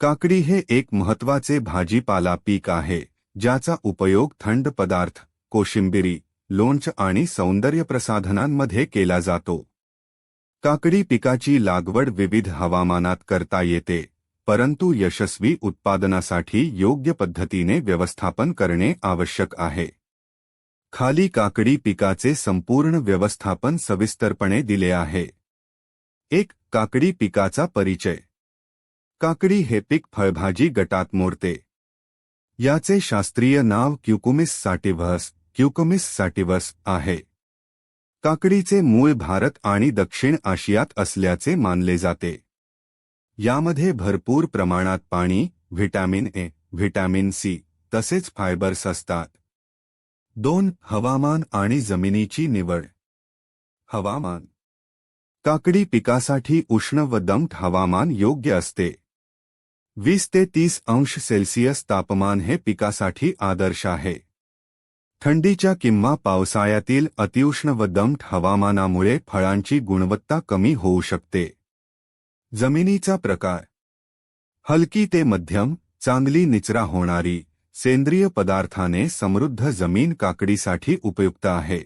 काकडी हे एक महत्त्वाचे भाजीपाला पीक आहे ज्याचा उपयोग थंड पदार्थ कोशिंबिरी लोणच आणि सौंदर्य प्रसाधनांमध्ये केला जातो. काकडी पिकाची लागवड विविध हवामानात करता येते परंतु यशस्वी उत्पादनासाठी योग्य पद्धतीने व्यवस्थापन करणे आवश्यक आहे. खाली काकडी पिकाचे संपूर्ण व्यवस्थापन सविस्तरपणे दिले आहे. एक काकडी पिकाचा परिचय. काकडी हे पीक फळभाजी गटात मोडते. याचे शास्त्रीय नाव क्युकुमिस साटिव्हस क्युकुमिस साटिव्हस आहे. काकडीचे मूळ भारत आणि दक्षिण आशियात असल्याचे मानले जाते. यामध्ये भरपूर प्रमाणात पाणी व्हिटॅमिन ए व्हिटॅमिन सी तसेच फायबर्स असतात. दोन हवामान आणि जमिनीची निवड. हवामान. काकडी पिकासाठी उष्ण व दमट हवामान योग्य असते. वीस ते तीस अंश सेल्सिअस तापमान हे पिकासाठी आदर्श आहे. थंडीच्या किंवा पावसाळ्यातील अतिउष्ण व दमट हवामानामुळे फळांची गुणवत्ता कमी होऊ शकते. जमिनीचा प्रकार. हलकी ते मध्यम, चांगली निचरा होणारी, सेंद्रिय पदार्थाने समृद्ध ज़मीन काकडीसाठी उपयुक्त आहे.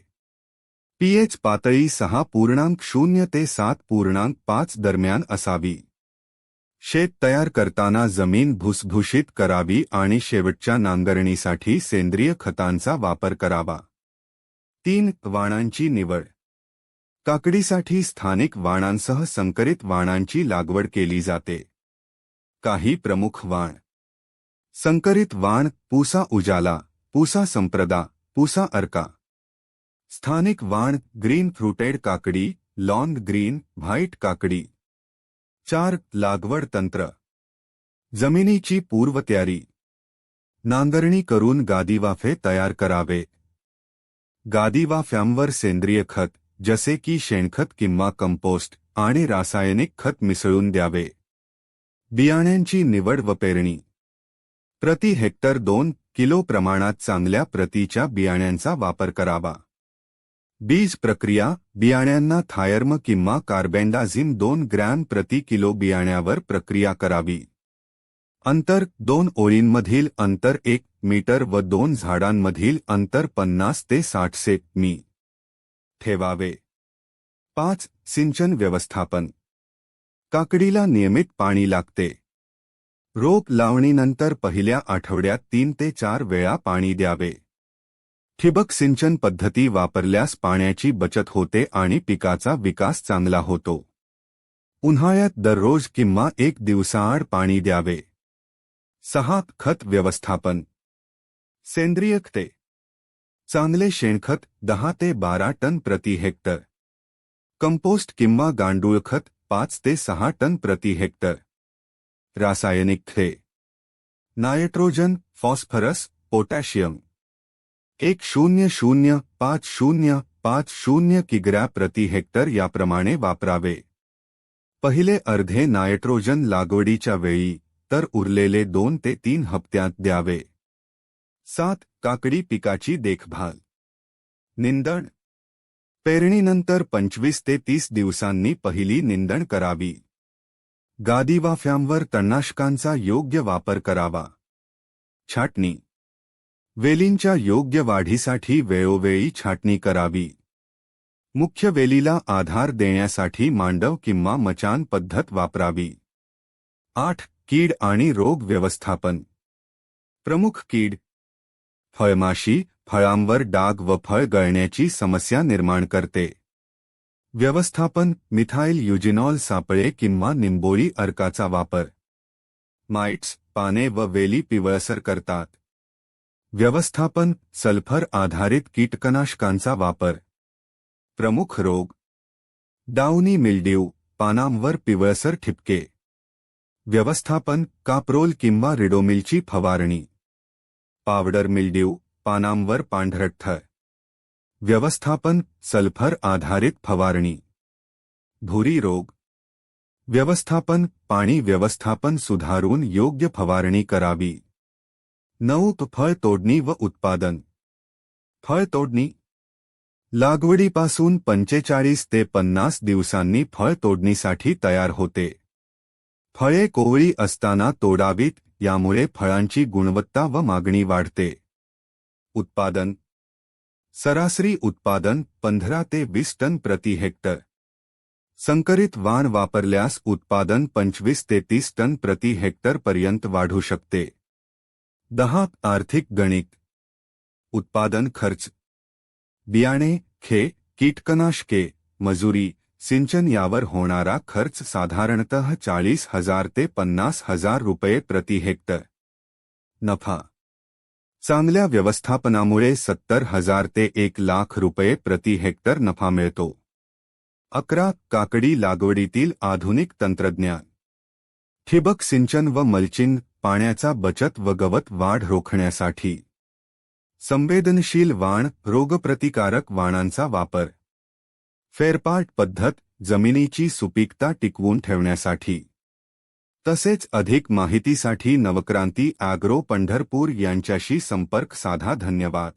पीएच पातळी सहा पूर्णांक शून्य ते सात पूर्णांक पाच दरम्यान असावी. शेत तयार करताना जमीन भुसभुशीत करावी आणि शेवटच्या नांगरणीसाठी सेंद्रिय खतांचा वापर करावा. तीन वाणांची निवड. काकडीसाठी स्थानिक वाणांसह संकरित वाणांची लागवड केली जाते. काही प्रमुख वाण. संकरित वाण पुसा उजाला पुसा संप्रदा पुसा अर्का. स्थानिक वाण ग्रीन फ्रुटेड काकडी लॉन ग्रीन व्हाईट काकडी. चार लागवड तंत्र. जमिनीची पूर्वतयारी. नांगरणी करून गादीवाफे तयार करावे. गादीवाफ्यांवर सेंद्रिय खत जसे की शेणखत किंवा कंपोस्ट आणि रासायनिक खत मिसळून द्यावे. बियाण्यांची निवड व पेरणी. प्रति हेक्टर दोन किलो प्रमाणात चांगल्या प्रतीच्या बियाण्यांचा वापर करावा. बीज प्रक्रिया बियाण्यांना थायर्म किंवा कार्बेंडाझिम दोन ग्रॅम प्रति किलो बियाण्यावर प्रक्रिया करावी. अंतर दोन ओळींमधील अंतर एक मीटर व दोन झाडांमधील अंतर पन्नास ते साठ से मी. ठेवावे. पाच. सिंचन व्यवस्थापन. काकडीला नियमित पाणी लागते. रोप लावणीनंतर पहिल्या आठवड्यात तीन ते चार वेळा पाणी द्यावे. ठिबक सिंचन पद्धती वापरल्यास पाण्याची बचत होते आणि पिकाचा विकास चांगला होतो. उन्हाळ्यात दररोज किंवा एक दिवसाआड पाणी द्यावे. सहा. खत व्यवस्थापन. सेंद्रिय खते. चांगले शेणखत दहा ते बारा टन प्रति हेक्टर. कंपोस्ट किंवा गांडूळ खत पाच ते सहा टन प्रति हेक्टर. रासायनिक खते. Nitrogen phosphorus potassium. एक शून्य शून्य पाच शून्य पाच शून्य किग्रॅ प्रति हेक्टर याप्रमाणे वापरावे। पहिले अर्धे नायट्रोजन लागवडीच्या वेळी तर उरलेले दोन ते तीन हप्त्यात द्यावे. सात, काकडी पिकाची देखभाल. निंदण. पेरणीनंतर पंचवीस ते तीस दिवसांनी पहिली निंदण करावी. गादीवाफ्यांवर तणनाशकांचा योग्य वापर करावा. छाटणी. वेलींच्या योग्य वाढीसाठी वेळोवेळी छाटणी करावी. मुख्य वेलीला आधार देण्यासाठी मांडव किंवा मचान पद्धत वापरावी. आठ. कीड आणि रोग व्यवस्थापन. प्रमुख कीड. फळमाशी फळांवर डाग व फळ गळण्याची समस्या निर्माण करते. व्यवस्थापन मिथाईल युजिनॉल सापळे किंवा निंबोळी अर्काचा वापर. माइट्स पाने व वेली पिवळसर करतात. व्यवस्थापन, सल्फ़र आधारित कीटकनाशकांचा वापर. प्रमुख रोग. डाउनी मिल्ड्यू पानांवर पिवळसर ठिपके. व्यवस्थापन, काप्रोल किंवा रिडोमिलची फवारणी. पावडर मिल्ड्यू पानांवर पांढरट थर व्यवस्थापन, सल्फ़र आधारित फवारणी. भुरी रोग. व्यवस्थापन, पाणी व्यवस्थापन सुधारून योग्य फवारणी करावी. नऊ फळ तोडणी व उत्पादन. फळ तोडणी. लागवडीपासून पंचेचाळीस ते पन्नास दिवसांनी फळ तोडणीसाठी तयार होते. फळे कोवळी असताना तोडावीत यामुळे फळांची गुणवत्ता व मागणी वाढते. उत्पादन. सरासरी उत्पादन पंधरा ते वीस टन प्रति हेक्टर. संकरित वाण वापरल्यास उत्पादन पंचवीस ते तीस टन प्रति हेक्टर पर्यंत वाढू शकते. दहा आर्थिक गणित उत्पादन खर्च. बियाणे खे कीटकनाशके मजुरी सिंचन यावर होणारा खर्च साधारणतः चाळीस हजार ते पन्नास हजार रुपये प्रति हेक्टर. नफा. चांगल्या व्यवस्थापनामुळे सत्तर हजार ते एक लाख रुपये प्रति हेक्टर नफा मिळतो. अकरा काकडी लागवडीतील आधुनिक तंत्रज्ञान. ठिबक सिंचन व मल्चिंग पाण्याचा बचत व गवत वाढ रोखण्यासाठी. संवेदनशील वाण रोगप्रतिकारक वाणांचा वापर. फेरपाट पद्धत जमिनीची सुपीकता टिकवून ठेवण्यासाठी. तसेच अधिक माहितीसाठी नवक्रांती ॲग्रो पंढरपूर यांच्याशी संपर्क साधा धन्यवाद.